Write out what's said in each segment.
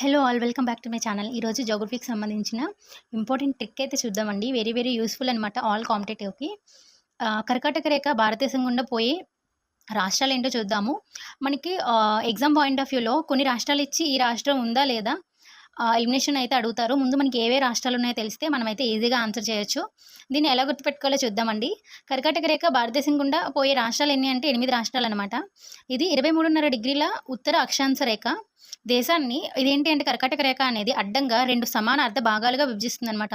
Hello all welcome back to my channel. ఈరోజు జోగ్రఫీకి సంబంధించిన ఇంపార్టెంట్ ట్రిక్ అయితే చూద్దామండి. వెరీ వెరీ యూస్ఫుల్ అనమాట ఆల్ కాంపిటేటివ్కి కర్కాటక రేఖ భారతదేశం గుండా పోయే రాష్ట్రాలు ఏంటో చూద్దాము. మనకి ఎగ్జామ్ పాయింట్ ఆఫ్ వ్యూలో కొన్ని రాష్ట్రాలు ఇచ్చి ఈ రాష్ట్రం ఉందా లేదా ఎలిమినేషన్ అయితే అడుగుతారు. ముందు మనకి ఏవే రాష్ట్రాలు ఉన్నాయో తెలిస్తే మనమైతే ఈజీగా ఆన్సర్ చేయొచ్చు. దీన్ని ఎలా గుర్తుపెట్టుకోవాలో చూద్దామండి. కర్కాటక రేఖ భారతదేశం గుండా పోయే రాష్ట్రాలు ఎన్ని అంటే ఎనిమిది రాష్ట్రాలు అనమాట ఇది ఇరవై మూడున్నర డిగ్రీల ఉత్తర అక్షాంశ రేఖ. దేశాన్ని ఇదేంటి అంటే కర్కాటక రేఖ అనేది అడ్డంగా రెండు సమాన అర్ధ భాగాలుగా విభజిస్తుంది అనమాట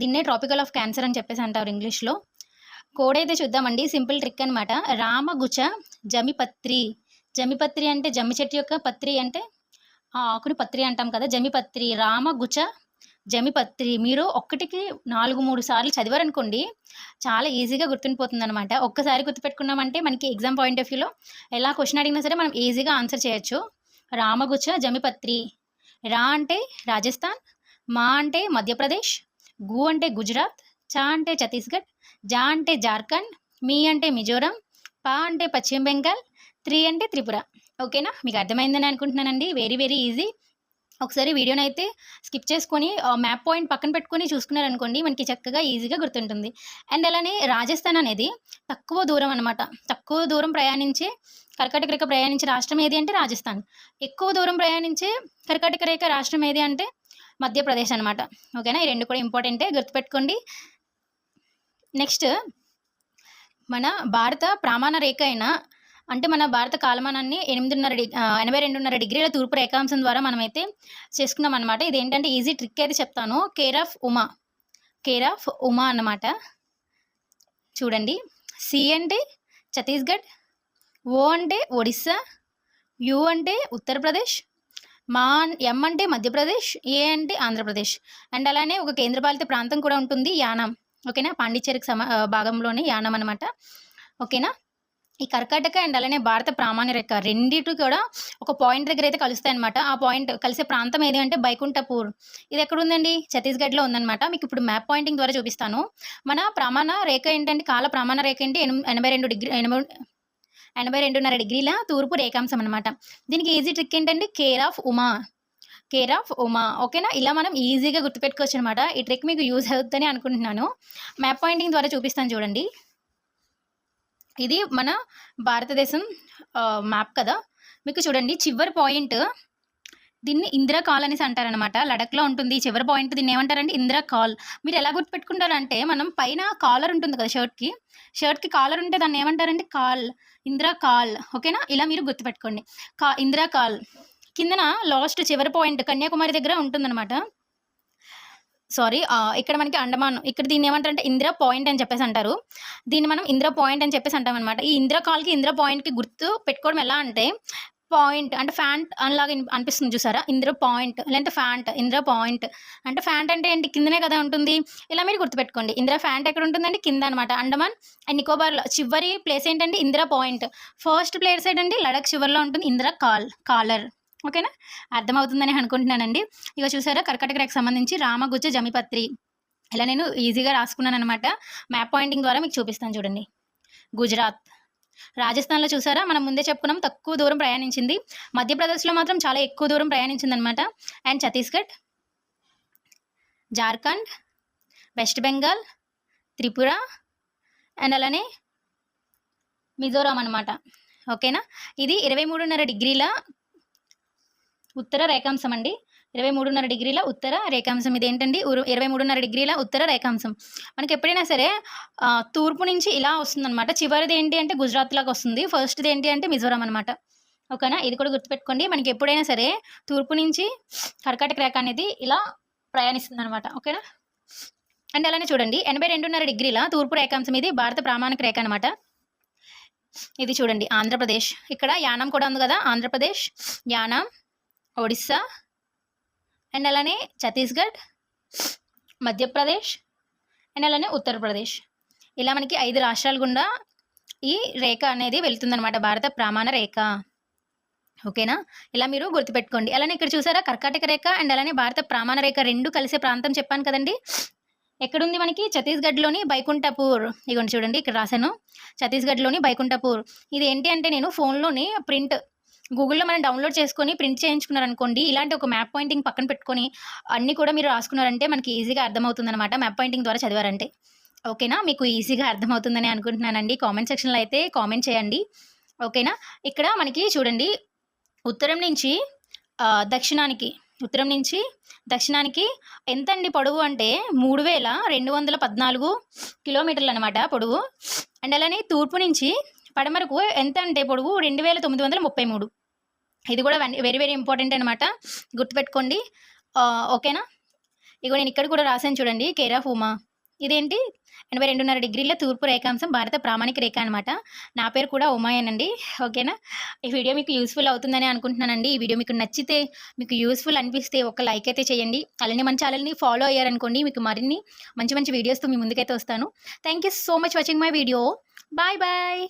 దీన్నే ట్రాపికల్ ఆఫ్ క్యాన్సర్ అని చెప్పేసి అంటారు ఇంగ్లీష్లో. కోడ్ అయితే చూద్దామండి. సింపుల్ ట్రిక్ అనమాట రామగుచ జమిపత్రి. జమిపత్రి అంటే జమ్మి చెట్టు యొక్క పత్రి అంటే ఆ ఆకుని పత్రి అంటాం కదా జమిపత్రి రామగుచ జమిపత్రి మీరు ఒక్కటికి నాలుగు మూడు సార్లు చదివారనుకోండి చాలా ఈజీగా గుర్తుండిపోతుంది అనమాట ఒక్కసారి గుర్తుపెట్టుకున్నామంటే మనకి ఎగ్జామ్ పాయింట్ ఆఫ్ వ్యూలో ఎలా క్వశ్చన్ అడిగినా సరే మనం ఈజీగా ఆన్సర్ చేయొచ్చు. రామగుచ్చ జమిపత్రి రా అంటే రాజస్థాన్ మా అంటే మధ్యప్రదేశ్ గు అంటే గుజరాత్ చా అంటే ఛత్తీస్గఢ్ జా అంటే జార్ఖండ్ మీ అంటే మిజోరం పా అంటే పశ్చిమ బెంగాల్ త్రీ అంటే త్రిపుర. ఓకేనా? మీకు అర్థమైందని అనుకుంటున్నానండి. వెరీ వెరీ ఈజీ ఒకసారి వీడియోని అయితే స్కిప్ చేసుకొని మ్యాప్ పాయింట్ పక్కన పెట్టుకొని చూసుకున్నారనుకోండి మనకి చక్కగా ఈజీగా గుర్తుంటుంది. అండ్ అలానే రాజస్థాన్ అనేది తక్కువ దూరం అనమాట తక్కువ దూరం ప్రయాణించే కర్కాటక రేఖ ప్రయాణించే రాష్ట్రం ఏది అంటే రాజస్థాన్. ఎక్కువ దూరం ప్రయాణించే కర్కాటక రేఖ రాష్ట్రం ఏది అంటే మధ్యప్రదేశ్ అనమాట ఓకేనా? ఈ రెండు కూడా ఇంపార్టెంటే గుర్తుపెట్టుకోండి. నెక్స్ట్ మన భారత ప్రామాణ రేఖ అయిన అంటే మన భారత కాలమానాన్ని ఎనిమిదిన్నర డి ఎనభై రెండున్నర డిగ్రీల తూర్పు రేఖాంశం ద్వారా మనమైతే చేసుకున్నాం అనమాట ఇది ఏంటంటే ఈజీ ట్రిక్ అయితే చెప్తాను. Care of Uma. Care of Uma అన్నమాట. చూడండి. సి అంటే ఛత్తీస్గఢ్ ఓ అంటే ఒడిస్సా యు అంటే ఉత్తరప్రదేశ్ మా ఎం అంటే మధ్యప్రదేశ్ ఏ అంటే ఆంధ్రప్రదేశ్. అండ్ అలానే ఒక కేంద్రపాలిత ప్రాంతం కూడా ఉంటుంది యానం. ఓకేనా? పాండిచ్చేరికి సమ భాగంలోనే యానం అనమాట ఓకేనా? ఈ కర్కాటక అండ్ అలానే భారత ప్రామాణ్య రేఖ రెండిటి కూడా ఒక పాయింట్ దగ్గర అయితే కలుస్తాయి అనమాట ఆ పాయింట్ కలిసే ప్రాంతం ఏది అంటే బైకుంఠపూర్ ఇది ఎక్కడ ఉందండి ఛత్తీస్గఢ్లో ఉందన్నమాట. మీకు ఇప్పుడు మ్యాప్ పాయింటింగ్ ద్వారా చూపిస్తాను. మన ప్రామాణ రేఖ ఏంటంటే కాల ప్రామాణ రేఖ ఏంటి? ఎనభై రెండు డిగ్రీ ఎనభై ఎనభై రెండున్నర డిగ్రీల తూర్పు రేఖాంశం అనమాట దీనికి ఈజీ ట్రిక్ ఏంటంటే care of Uma care of Uma ఓకేనా? ఇలా మనం ఈజీగా గుర్తుపెట్టుకోవచ్చు అనమాట ఈ ట్రిక్ మీకు యూజ్ అవుతుందని అనుకుంటున్నాను. మ్యాప్ పాయింటింగ్ ద్వారా చూపిస్తాను చూడండి. ఇది మన భారతదేశం మ్యాప్ కదా. మీకు చూడండి చివరి పాయింట్ దీన్ని ఇందిరా కాల్ అనేసి అంటారనమాట లడఖ్లో ఉంటుంది చివరి పాయింట్ దీన్ని ఏమంటారంటే ఇందిరా కాల్. మీరు ఎలా గుర్తుపెట్టుకుంటారంటే మనం పైన కాలర్ ఉంటుంది కదా షర్ట్కి. షర్ట్కి కాలర్ ఉంటే దాన్ని ఏమంటారంటే కాల్. ఇందిరా కాల్. ఓకేనా? ఇలా మీరు గుర్తుపెట్టుకోండి. కా ఇందిరా కాల్. కిందన లాస్ట్ చివరి పాయింట్ కన్యాకుమారి దగ్గర ఉంటుందన్నమాట. సారీ ఇక్కడ మనకి అండమాన్ ఇక్కడ దీన్ని ఏమంటారంటే ఇందిరా పాయింట్ అని చెప్పేసి అంటారు. దీన్ని మనం ఇందిరా పాయింట్ అని చెప్పేసి అంటాం అనమాట ఈ ఇందిరా కాల్కి ఇందిరా పాయింట్కి గుర్తు పెట్టుకోవడం ఎలా అంటే పాయింట్ అంటే ఫ్యాంట్ అలాగా అనిపిస్తుంది చూసారా? ఇందిరా పాయింట్ లేదంటే ఫ్యాంట్ ఇందిరా పాయింట్. అంటే ఫ్యాంట్ అంటే ఏంటి? కిందనే కదా ఉంటుంది. ఇలా మీరు గుర్తుపెట్టుకోండి. ఇందిరా ఫ్యాంట్ ఎక్కడ ఉంటుందండి కింద అనమాట అండమాన్ అండ్ నికోబార్లో చివరి ప్లేస్ ఏంటంటే ఇందిరా పాయింట్. ఫస్ట్ ప్లేస్ ఏంటంటే లడక్ చివరిలో ఉంటుంది ఇందిరా కాల్ కాలర్. ఓకేనా? అర్థమవుతుందని అనుకుంటున్నానండి. ఇక చూసారా కర్కటక రేఖకు సంబంధించి రామగుజ్జ జమిపత్రి. ఇలా నేను ఈజీగా రాసుకున్నాను అనమాట మ్యాప్ పాయింటింగ్ ద్వారా మీకు చూపిస్తాను చూడండి. గుజరాత్. రాజస్థాన్లో చూసారా మనం ముందే చెప్పుకున్నాం తక్కువ దూరం ప్రయాణించింది. మధ్యప్రదేశ్లో మాత్రం చాలా ఎక్కువ దూరం ప్రయాణించింది అనమాట and Chhattisgarh. Jharkhand. West Bengal. Tripura. And అలానే మిజోరాం అనమాట ఓకేనా? ఇది ఇరవై మూడున్నర డిగ్రీల ఉత్తర రేఖాంశం అండి. ఇరవై మూడున్నర డిగ్రీల ఉత్తర రేఖాంశం. ఇది ఏంటండి ఇరవై మూడున్నర డిగ్రీల ఉత్తర రేఖాంశం. మనకి ఎప్పుడైనా సరే తూర్పు నుంచి ఇలా వస్తుందన్నమాట. చివరిది ఏంటి అంటే గుజరాత్ లాగా వస్తుంది. ఫస్ట్ది ఏంటి అంటే మిజోరాం అనమాట ఓకేనా? ఇది కూడా గుర్తుపెట్టుకోండి. మనకి ఎప్పుడైనా సరే తూర్పు నుంచి కర్కాటక రేఖ అనేది ఇలా ప్రయాణిస్తుంది అనమాట ఓకేనా? అండ్ అలానే చూడండి. ఎనభై రెండున్నర డిగ్రీల తూర్పు రేఖాంశం ఇది భారత ప్రామాణిక రేఖ అనమాట ఇది చూడండి. ఆంధ్రప్రదేశ్. ఇక్కడ యానం కూడా ఉంది కదా. ఆంధ్రప్రదేశ్ యానం. ఒడిస్సా అండ్ అలానే ఛత్తీస్గఢ్ మధ్యప్రదేశ్ అండ్ అలానే ఉత్తరప్రదేశ్. ఇలా మనకి ఐదు రాష్ట్రాల గుండా ఈ రేఖ అనేది వెళ్తుందనమాట భారత ప్రామాణ రేఖ. ఓకేనా? ఇలా మీరు గుర్తుపెట్టుకోండి. అలానే ఇక్కడ చూసారా కర్కాటక రేఖ అండ్ అలానే భారత ప్రామాణ రేఖ రెండు కలిసే ప్రాంతం చెప్పాను కదండి. ఎక్కడుంది మనకి? ఛత్తీస్గఢ్లోని బైకుంఠపూర్. ఇగోండి చూడండి ఇక్కడ రాశాను. ఛత్తీస్గఢ్లోని బైకుంఠపూర్. ఇది ఏంటి అంటే నేను ఫోన్లోని ప్రింట్ గూగుల్‌లో మనం డౌన్‌లోడ్ చేసుకొని ప్రింట్ చేయించుకున్నారనుకోండి, ఇలాంటి ఒక మ్యాప్ పాయింటింగ్ పక్కన పెట్టుకొని అన్నీ కూడా మీరు రాసుకున్నారంటే మనకి ఈజీగా అర్థమవుతుందనమాట. మ్యాప్ పాయింటింగ్ ద్వారా చదివారంటే. ఓకేనా? మీకు ఈజీగా అర్థమవుతుందని అనుకుంటున్నానండి. కామెంట్ సెక్షన్‌లో అయితే కామెంట్ చేయండి. ఓకేనా? ఇక్కడ మనకి చూడండి ఉత్తరం నుంచి దక్షిణానికి ఉత్తరం నుంచి దక్షిణానికి ఎంతండి పొడవు అంటే మూడు వేల రెండు వందల పద్నాలుగు కిలోమీటర్లు అనమాట పొడవు. అండ్ అలానే తూర్పు నుంచి పడమరకు ఎంత అంటే పొడవు 2933. ఇది కూడా వెరీ వెరీ ఇంపార్టెంట్ అనమాట. గుర్తుపెట్టుకోండి. ఓకేనా? ఇగో నేను ఇక్కడ కూడా రాశాను చూడండి. Care of Uma. ఇదేంటి 82.5 డిగ్రీల తూర్పు రేఖాంశం భారత ప్రామాణిక రేఖ అనమాట. నా పేరు కూడా ఉమాయనండి ఓకేనా? ఈ వీడియో మీకు యూస్ఫుల్ అవుతుందని అనుకుంటున్నానండి. ఈ వీడియో మీకు నచ్చితే, మీకు యూస్ఫుల్ అనిపిస్తే ఒక లైక్ అయితే చేయండి. అలానే మన ఛానల్ని ఫాలో అయ్యారనుకోండి మీకు మరిన్ని మంచి మంచి వీడియోస్‌తో మీ ముందుకైతే వస్తాను. Thank you so much watching my video. Bye bye.